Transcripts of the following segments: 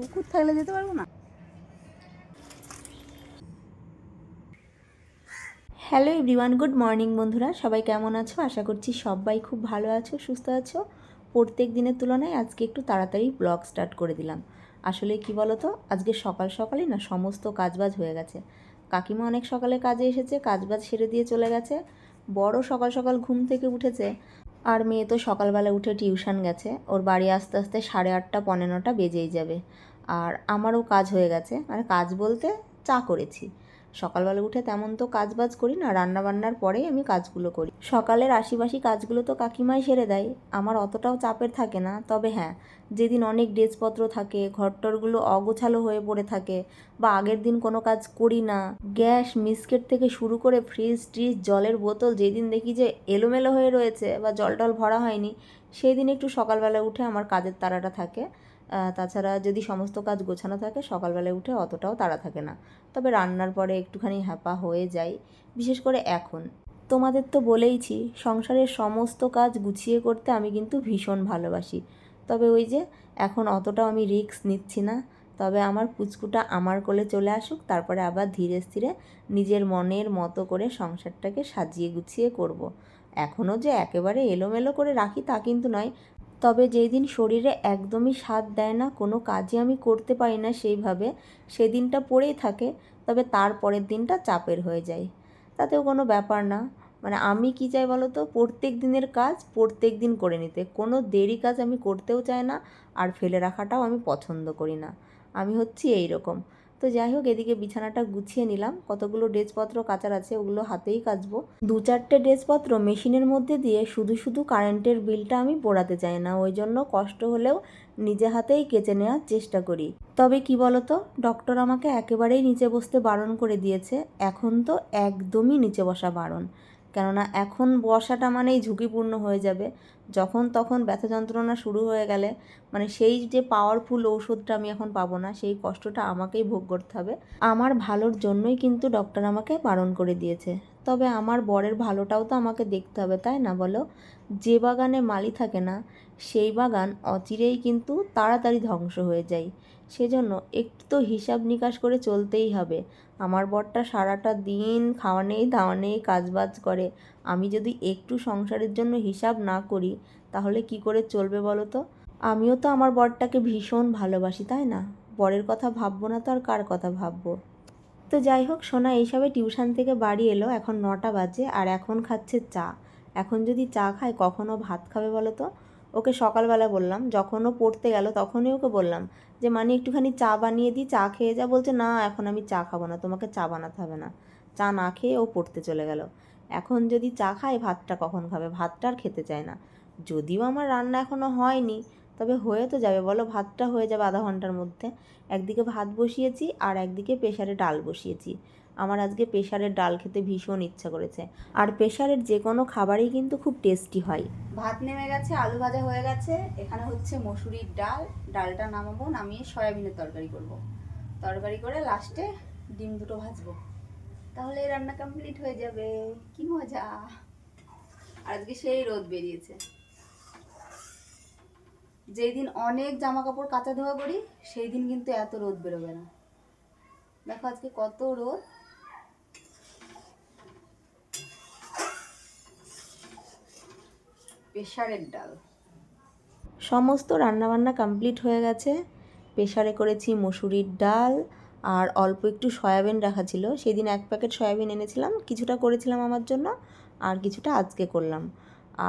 কুকুর থাকলে যেতে পারব না? হ্যালো এভরিওয়ান, গুড মর্নিং বন্ধুরা। সবাই কেমন আছো? আশা করছি সবাই খুব ভালো আছো, সুস্থ আছো। প্রত্যেক দিনের তুলনায় আজকে একটু তাড়াতাড়ি ব্লগ স্টার্ট করে দিলাম। আসলে কি বলো তো আজকে সকাল সকালই না সমস্ত কাজবাজ হয়ে গেছে। কাকিমা অনেক সকালে কাজে এসেছে, কাজবাজ সেরে দিয়ে চলে গেছে। বড় সকাল সকাল ঘুম থেকে উঠেছে। আর মেয়ে তো সকালবেলা উঠে টিউশন গেছে। ওর বাড়ি আস্তে আস্তে সাড়ে আটটা পনেরো নটা বেজেই যাবে। আর আমারও কাজ হয়ে গেছে। মানে কাজ বলতে চা করেছি। সকালবেলা উঠে তেমন তো কাজ বাজ করি না রান্না বান্নার পরেই আমি কাজগুলো করি। সকালের আশিবাসি কাজগুলো তো কাকিমাই সেরে দেয়, আমার অতটাও চাপের থাকে না। তবে হ্যাঁ যেদিন অনেক ড্রেসপত্র থাকে, ঘরটরগুলো অগোছালো হয়ে পড়ে থাকে বা আগের দিন কোনো কাজ করি না, গ্যাস মিসকেট থেকে শুরু করে ফ্রিজ, ট্রিজ, জলের বোতল, যেদিন দেখি যে এলোমেলো হয়ে রয়েছে বা জল টল ভরা হয়নি সেই দিন একটু সকালবেলা উঠে আমার কাজের তাড়াটা থাকে। তাছাড়া যদি সমস্ত কাজ গোছানো থাকে, সকালবেলায় উঠে অতটাও তাড়া থাকে না। তবে রান্নার পরে একটুখানি হ্যাপা হয়ে যায় বিশেষ করে এখন। তোমাদের তো বলেইছি, সংসারের সমস্ত কাজ গুছিয়ে করতে আমি কিন্তু ভীষণ ভালোবাসি। তবে ওই যে, এখন অতটাও আমি রিস্ক নিচ্ছি না। তবে আমার পুচকুটা আমার কোলে চলে আসুক, তারপরে আবার ধীরে স্থিরে নিজের মনের মতো করে সংসারটাকে সাজিয়ে গুছিয়ে করব। এখনও যে একেবারে এলোমেলো করে রাখি তা কিন্তু নয় তবে যেই দিন শরীরে একদমই সাথ দেয় না, কোনো কাজই আমি করতে পারি না সেইভাবে, সেদিনটা পড়েই থাকে, তবে তার পরের দিনটা চাপের হয়ে যায়। তাতেও কোনো ব্যাপার না। মানে আমি কি চাই বলো তো? প্রত্যেক দিনের কাজ প্রত্যেক দিন করে নিতে। কোনো দেরি কাজ আমি করতেও চাই না, আর ফেলে রাখাটাও আমি পছন্দ করি না। আমি হচ্ছি এই রকম তো যাই হোক, এদিকে বিছানাটা গুছিয়ে নিলাম। কতগুলো ড্রেসপত্র, কাচার আছে, ওগুলো হাতেই কাচবো। দু চারটে ড্রেসপত্র মেশিনের মধ্যে দিয়ে শুধু শুধু কারেন্টের বিলটা আমি পোড়াতে চাই না। ওই জন্য কষ্ট হলেও নিজে হাতেই কেচে নেওয়ার চেষ্টা করি। তবে কি বলতো, ডক্টর আমাকে একেবারেই নিচে বসতে বারণ করে দিয়েছে। এখন তো একদমই নিচে বসা বারণ। কেননা এখন বসাটা মানেই ঝুঁকিপূর্ণ হয়ে যাবে। যখন তখন ব্যথা যন্ত্রণা শুরু হয়ে গেলে মানে সেই যে পাওয়ারফুল ওষুধটা আমি এখন পাবো না, সেই কষ্টটা আমাকেই ভোগ করতে হবে। আমার ভালোর জন্যই কিন্তু ডক্টর আমাকে বারণ করে দিয়েছে। তবে আমার বরের ভালোটাও তো আমাকে দেখতে হবে, তাই না বলো? যে বাগানে মালি থাকে না সেই বাগান অচিরেই কিন্তু তাড়াতাড়ি ধ্বংস হয়ে যায়। সেজন্য একটু তো হিসাব নিকাশ করে চলতেই হবে। আমার বরটা সারাটা দিন খাওয়া নেই দাওয়া নেই কাজবাজ করে। আমি যদি একটু সংসারের জন্য হিসাব না করি, তাহলে কি করে চলবে বলো তো? আমিও তো আমার বরটাকে ভীষণ ভালোবাসি, তাই না? বরের কথা ভাববো না তো আর কার কথা ভাববো? তো যাই হোক, সোনা এইসবে টিউশন থেকে বাড়ি এলো। এখন নটা বাজে আর এখন খাচ্ছে চা। এখন যদি চা খায় কখনও ভাত খাবে বলো তো? ওকে সকালবেলা বললাম, যখন ও পড়তে গেল তখনই ওকে বললাম যে মানে একটুখানি চা বানিয়ে দিই চা খেয়ে যা। বলছে, না, এখন আমি চা খাব না, তোমাকে চা বানাতে হবে না। চা না খেয়ে ও পড়তে চলে গেল। এখন যদি চা খায়, ভাতটা কখন খাবে? ভাতটা আর খেতে চায় না। যদিও আমার রান্না এখনও হয়নি, তবে হয়ে তো যাবে, বলো, ভাতটা হয়ে যাবে আধা ঘণ্টার মধ্যে। একদিকে ভাত বসিয়েছি আর একদিকে প্রেশারে ডাল বসিয়েছি। আমার আজকে প্রেশারের ডাল খেতে ভীষণ ইচ্ছা করেছে। আর প্রেশারের যে কোনো খাবারই কিন্তু খুব টেস্টি হয়। ভাত নেমে গেছে, আলু ভাজা হয়ে গেছে। এখানে হচ্ছে মসুরির ডাল। ডালটা নামাবো, নামিয়ে সয়াবিনের তরকারি করব। তরকারি করে লাস্টে ডিম দুটো ভাজবো। তাহলে রান্না কমপ্লিট হয়ে যাবে। কি মজা। আর আজকে সেই রোদ বেরিয়েছে। যেই দিন অনেক জামা কাপড় কাচা ধোয়া করি সেই দিন কিন্তু এত রোদ বেরোবে না। দেখো আজকে কত রোদ। প্রেশারের ডাল। সমস্ত রান্নাবান্না কমপ্লিট হয়ে গেছে। প্রেশারে করেছি মসুরির ডাল আর অল্প একটু সয়াবিন রাখা ছিল। সেদিন এক প্যাকেট সয়াবিন এনেছিলাম, কিছুটা করেছিলাম আমার জন্য, আর কিছুটা আজকে করলাম।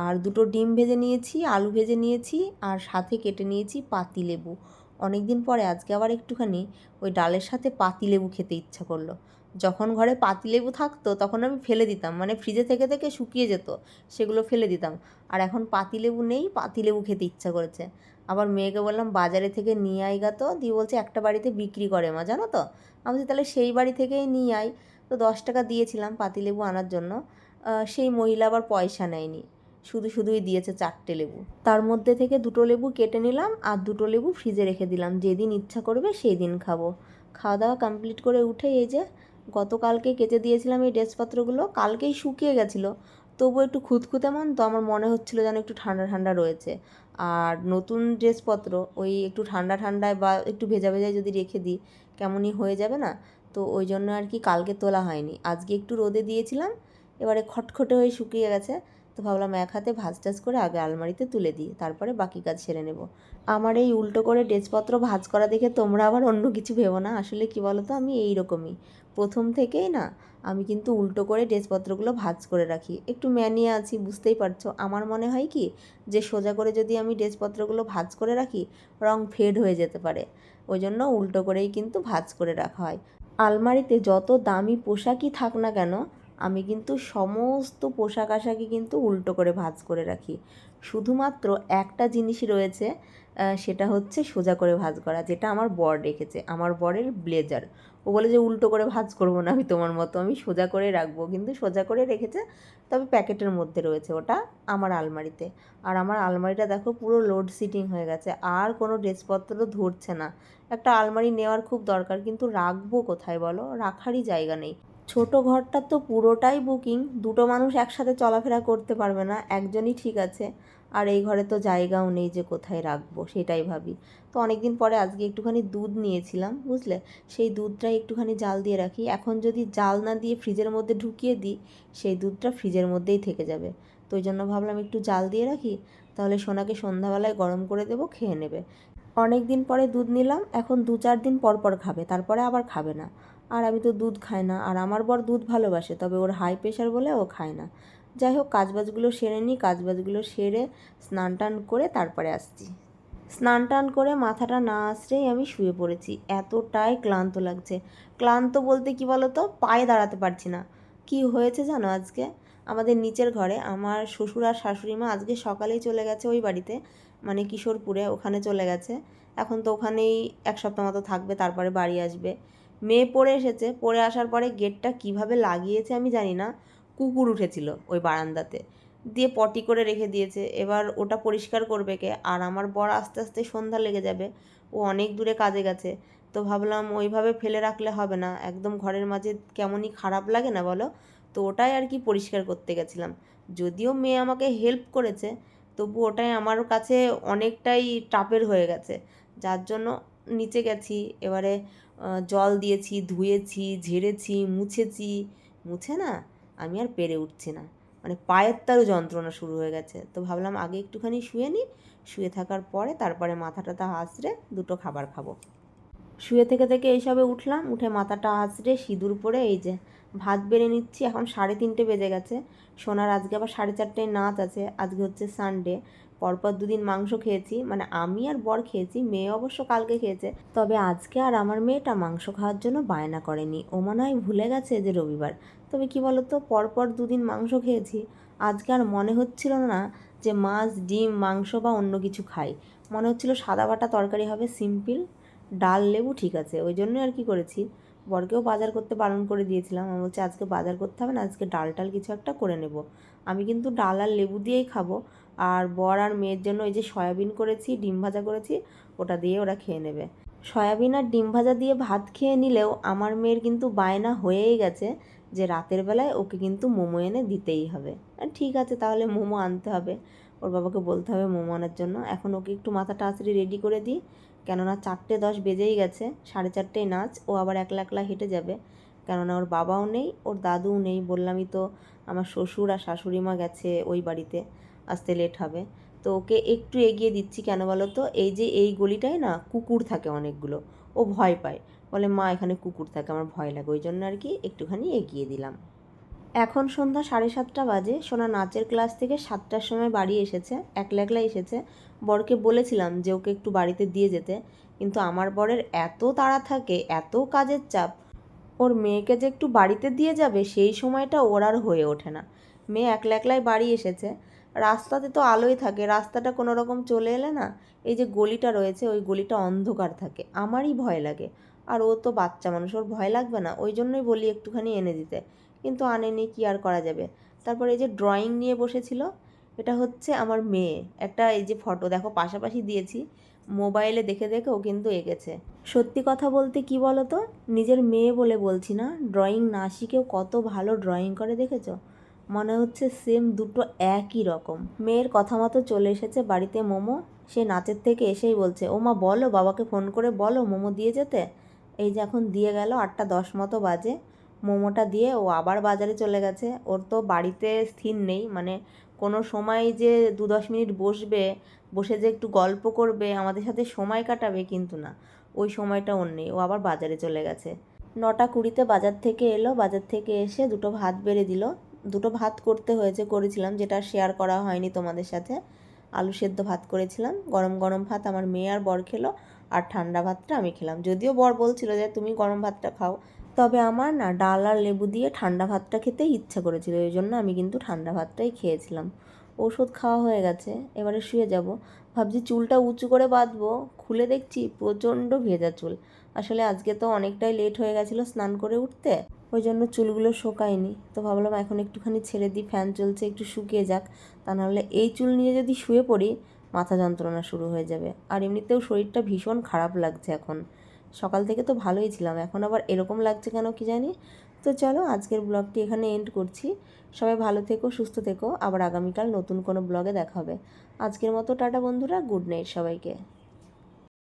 আর দুটো ডিম ভেজে নিয়েছি, আলু ভেজে নিয়েছি, আর সাথে কেটে নিয়েছি পাতি লেবু অনেক দিন পরে, আজকে আবার একটুখানি ওই ডালের সাথে পাতি লেবু খেতে ইচ্ছা করল। যখন ঘরে পাতি লেবু থাকতো, তখন আমি ফেলে দিতাম। মানে ফ্রিজে থেকে থেকে শুকিয়ে যেত, সেগুলো ফেলে দিতাম। আর এখন পাতি লেবু নেই, পাতি লেবু খেতে ইচ্ছা করেছে। আবার মেয়েকে বললাম, বাজারে থেকে নিয়ে আই গা তো। দিয়ে বলছে, একটা বাড়িতে বিক্রি করে মা, জানো তো? আমি তাহলে সেই বাড়ি থেকেই নিয়ে আই তো দশ টাকা দিয়েছিলাম পাতিলেবু আনার জন্য। সেই মহিলা আবার পয়সা নেয়নি। শুধু শুধুই দিয়েছে চারটে লেবু। তার মধ্যে থেকে দুটো লেবু কেটে নিলাম আর দুটো লেবু ফ্রিজে রেখে দিলাম। যেদিন ইচ্ছা করবে সেই দিন খাব। খাওয়া দাওয়া কমপ্লিট করে উঠে এই যে গতকালকে কেচে দিয়েছিলাম এই ড্রেসপত্রগুলো, কালকেই শুকিয়ে গেছিল। তবু একটু খুঁতখুঁতে মন, তো আমার মনে হচ্ছিল যেন একটু ঠান্ডা ঠান্ডা রয়েছে। আর নতুন ড্রেসপত্র, ওই একটু ঠান্ডা ঠান্ডায় বা একটু ভেজা ভেজায় যদি রেখে দিই, কেমনই হয়ে যাবে না? তো ওই জন্য আর কি কালকে তোলা হয়নি। আজকে একটু রোদে দিয়েছিলাম, এবারে খটখটে হয়ে শুকিয়ে গেছে। তো ভাবলাম এক হাতে ভাজ টাজ করে আগে আলমারিতে তুলে দিই, তারপরে বাকি কাজ সেরে নেব। আমার এই উল্টো করে ড্রেসপত্র ভাজ করা দেখে তোমরা আবার অন্য কিছু ভেবো না? আসলে কি বলো তো আমি এই রকমই। প্রথম থেকেই না আমি কিন্তু উল্টো করে ড্রেসপত্রগুলো ভাজ করে রাখি। একটু ম্যানিয়ে আছি, বুঝতেই পারছ। আমার মনে হয় কি যে সোজা করে যদি আমি ড্রেসপত্রগুলো ভাজ করে রাখি, রং ফেড হয়ে যেতে পারে। ওই জন্য উল্টো করেই কিন্তু ভাজ করে রাখা হয়। আলমারিতে যত দামি পোশাকই থাক না কেন, আমি কিন্তু সমস্ত পোশাক আশাকই কিন্তু উল্টো করে ভাঁজ করে রাখি। শুধুমাত্র একটা জিনিসই রয়েছে সেটা হচ্ছে সোজা করে ভাঁজ করা, যেটা আমার বর রেখেছে, আমার বরের ব্লেজার। ও বলে যে, উল্টো করে ভাঁজ করব না আমি তোমার মতো, আমি সোজা করে রাখব। কিন্তু সোজা করে রেখেছে, তবে প্যাকেটের মধ্যে রয়েছে ওটা আমার আলমারিতে। আর আমার আলমারিটা দেখো পুরো লোড সিটিং হয়ে গেছে, আর কোনো ড্রেসপত্র ধরছে না। একটা আলমারি নেওয়ার খুব দরকার, কিন্তু রাখব কোথায় বলো? রাখারই জায়গা নেই। ছোট ঘরটা তো পুরোটাই বুকিং দুটো মানুষ একসাথে চলাফেরা করতে পারবে না, একজনই ঠিক আছে। আর এই ঘরে তো জায়গাও নেই যে কোথায় রাখব, সেটাই ভাবি। তো অনেক দিন পরে আজকে একটুখানি দুধ নিয়েছিলাম, বুঝলে? সেই দুধটাই একটুখানি জাল দিয়ে রাখি। এখন যদি জাল না দিয়ে ফ্রিজের মধ্যে ঢুকিয়ে দিই, সেই দুধটা ফ্রিজের মধ্যেই থেকে যাবে। তো ওই জন্য ভাবলাম একটু জাল দিয়ে রাখি, তাহলে সোনাকে সন্ধ্যাবেলায় গরম করে দেবো, খেয়ে নেবে। অনেক দিন পরে দুধ নিলাম, এখন দু চার দিন পর পর খাবে, তারপরে আবার খাবে না। আর আমি তো দুধ খাই না, আর আমার বর দুধ ভালোবাসে, তবে ওর হাই প্রেশার বলে ও খায় না। যাই হোক, কাজবাজগুলো সেরে নিই, কাজবাজগুলো সেরে স্নান টান করে তারপরে আসছি। স্নান টান করে মাথাটা না আসলেই আমি শুয়ে পড়েছি। এতটাই ক্লান্ত লাগছে। ক্লান্ত বলতে কি বলো তো পায়ে দাঁড়াতে পারছি না। কি হয়েছে জানো আজকে? আমাদের নিচের ঘরে আমার শ্বশুর আর শাশুড়ি মা আজকে সকালেই চলে গেছে ওই বাড়িতে মানে কিশোরপুরে, ওখানে চলে গেছে। এখন তো ওখানেই এক সপ্তাহ মতো থাকবে, তারপরে বাড়ি আসবে। মেয়ে পড়ে এসেছে, পড়ে আসার পরে গেটটা কীভাবে লাগিয়েছে আমি জানি না। কুকুর উঠেছিল ওই বারান্দাতে। দিয়ে পটি করে রেখে দিয়েছে। এবার ওটা পরিষ্কার করবে কে? আর আমার বর আস্তে আস্তে সন্ধ্যা লেগে যাবে। ও অনেক দূরে কাজে গেছে। তো ভাবলাম ওইভাবে ফেলে রাখলে হবে না। একদম ঘরের মাঝে কেমনই খারাপ লাগে না বলো? তো ওটাই আর কি পরিষ্কার করতে গেছিলাম। যদিও মেয়ে আমাকে হেল্প করেছে, তবু ওটাই আমার কাছে অনেকটাই টাপের হয়ে গেছে। যার জন্য নিচে গেছি, এবারে জল দিয়েছি, ধুয়েছি, ঝেড়েছি, মুছেছি। মুছে না? আমি আর পেরে উঠছি না। মানে পায়ের তারও যন্ত্রণা শুরু হয়ে গেছে। তো ভাবলাম আগে একটুখানি শুয়ে নিই। শুয়ে থাকার পরে তারপরে মাথা টাথা হাসড়ে দুটো খাবার খাব। শুয়ে থেকে থেকে এইসবে উঠলাম। উঠে মাথাটা হাসড়ে সিঁদুর পরে এই যে ভাত বেড়ে নিচ্ছি। এখন সাড়ে তিনটে বেজে গেছে। সোনার আজকে আবার সাড়ে চারটেয় নাচ আছে। আজকে হচ্ছে সানডে পরপর দুদিন মাংস খেয়েছি। মানে আমি আর বর খেয়েছি, মেয়ে অবশ্য কালকে খেয়েছে। তবে আজকে আর আমার মেয়েটা মাংস খাওয়ার জন্য বায়না করেনি। ও মনে হয় ভুলে গেছে যে রবিবার। তবে কি বলতো, পরপর দুদিন মাংস খেয়েছি। আজকে আর মনে হচ্ছিল না যে মাছ, ডিম, মাংস বা অন্য কিছু খাই। মনে হচ্ছিল সাদা বাটা তরকারি হবে, সিম্পল। ডাল, লেবু ঠিক আছে। ওই জন্য আর কি করেছি। বরকেও বাজার করতে বারণ করে দিয়েছিলাম। আমি বলছি, আজকে বাজার করতে হবে না, আজকে ডাল টাল কিছু একটা করে নেব। আমি কিন্তু ডাল আর লেবু দিয়েই খাব। আর বর আর মেয়ের জন্য এই যে সয়াবিন করেছি, ডিম ভাজা করেছি, ওটা দিয়ে ওরা খেয়ে নেবে। সয়াবিন আর ডিম ভাজা দিয়ে ভাত খেয়ে নিলেও আমার মেয়ের কিন্তু বায়না হয়েই গেছে যে রাতের বেলায় ওকে কিন্তু মোমো এনে দিতেই হবে। ঠিক আছে, তাহলে মোমো আনতে হবে। ওর বাবাকে বলতে হবে মোমো আনার জন্য। এখন ওকে একটু মাথাটা আঁচড়ে রেডি করে দিই। কেননা চারটে দশ বেজেই গেছে, সাড়ে চারটেয় নাচ, ও আবার একলা একলা হেঁটে যাবে। কেননা ওর বাবাও নেই, ওর দাদুও নেই। বললামই তো আমার শ্বশুর আর শাশুড়ি মা গেছে ওই বাড়িতে। আসতে লেট হবে। তো ওকে একটু এগিয়ে দিচ্ছি কেন বলো তো? এই যে এই গলিটায় না কুকুর থাকে অনেকগুলো। ও ভয় পায়। বলে, মা, এখানে কুকুর থাকে, আমার ভয় লাগে। ওই জন্য আর কি একটুখানি এগিয়ে দিলাম। এখন সন্ধ্যা সাড়ে সাতটা বাজে। সোনা নাচের ক্লাস থেকে সাতটার সময় বাড়ি এসেছে। একলা একলা এসেছে। বরকে বলেছিলাম যে, ওকে একটু বাড়িতে দিয়ে যেতে। কিন্তু আমার বরের এত তাড়া থাকে, এত কাজের চাপ, ওর মেয়েকে যে একটু বাড়িতে দিয়ে যাবে, সেই সময়টা ওর আর হয়ে ওঠে না। মেয়ে একলা একলাই বাড়ি এসেছে। রাস্তাতে তো আলোই থাকে, রাস্তাটা কোনো রকম চলে এলে না এই যে গলিটা রয়েছে, ওই গলিটা অন্ধকার থাকে, আমারই ভয় লাগে। আর ও তো বাচ্চা মানুষ, ওর ভয় লাগবে না, ওই জন্যই বলি একটুখানি এনে দিতে। কিন্তু আনেনি, কি আর করা যাবে? তারপর এই যে ড্রয়িং নিয়ে বসেছিল, এটা হচ্ছে আমার মেয়ে। একটা এই যে ফটো দেখো পাশাপাশি দিয়েছি, মোবাইলে দেখে দেখে ও কিন্তু এঁকেছে। সত্যি কথা বলতে কি বলো তো নিজের মেয়ে বলে বলছি না ড্রয়িং না শিখেও কত ভালো ড্রয়িং করে দেখেছ? মনে হচ্ছে সেম দুটো একই রকম। মেয়ের কথা মতো চলে এসেছে বাড়িতে মোমো। সে নাচের থেকে এসেই বলছে ও মা বলো, বাবাকে ফোন করে বলো মোমো দিয়ে যেতে? এই যে এখন দিয়ে গেল আটটা দশ মতো বাজে। মোমোটা দিয়ে ও আবার বাজারে চলে গেছে। ওর তো বাড়িতে স্থির নেই মানে কোনো সময় যে দু দশ মিনিট বসবে, বসে যে একটু গল্প করবে, আমাদের সাথে সময় কাটাবে কিন্তু না। ওই সময়টা ওর নেই, ও আবার বাজারে চলে গেছে। নটা কুড়িতে বাজার থেকে এলো, বাজার থেকে এসে দুটো ভাত বেড়ে দিল। দুটো ভাত করতে হয়েছে, করেছিলাম, যেটা শেয়ার করা হয়নি তোমাদের সাথে। আলু সেদ্ধ ভাত করেছিলাম, গরম গরম ভাত আমার মেয়ে আর বর খেলো, আর ঠান্ডা ভাতটা আমি খেলাম। যদিও বর বলছিল যে, তুমি গরম ভাতটা খাও। তবে আমার না ডাল আর লেবু দিয়ে ঠান্ডা ভাতটা খেতে ইচ্ছা করেছিল ওই জন্য আমি কিন্তু ঠান্ডা ভাতটাই খেয়েছিলাম। ওষুধ খাওয়া হয়ে গেছে, এবারে শুয়ে যাব। ভাবছি চুলটা উঁচু করে বাঁধবো, খুলে দেখছি প্রচণ্ড ভেজা চুল। আসলে আজকে তো অনেকটাই লেট হয়ে গেছিল স্নান করে উঠতে। ওই জন্য চুলগুলো শোকায়নি। তো ভাবলাম এখন একটুখানি ছেড়ে দিই, ফ্যান চলছে, একটু শুকিয়ে যাক। তা নাহলে এই চুল নিয়ে যদি শুয়ে পড়ি, মাথা যন্ত্রণা শুরু হয়ে যাবে। আর এমনিতেও শরীরটা ভীষণ খারাপ লাগছে এখন। সকাল থেকে তো ভালোই ছিলাম, এখন আবার এরকম লাগছে কেন কি জানি? তো চলো আজকের ব্লগটি এখানে এন্ড করছি। সবাই ভালো থেকো, সুস্থ থেকো। আবার আগামীকাল নতুন কোনো ব্লগে দেখা হবে। আজকের মতো টাটা বন্ধুরা, গুড নাইট সবাইকে।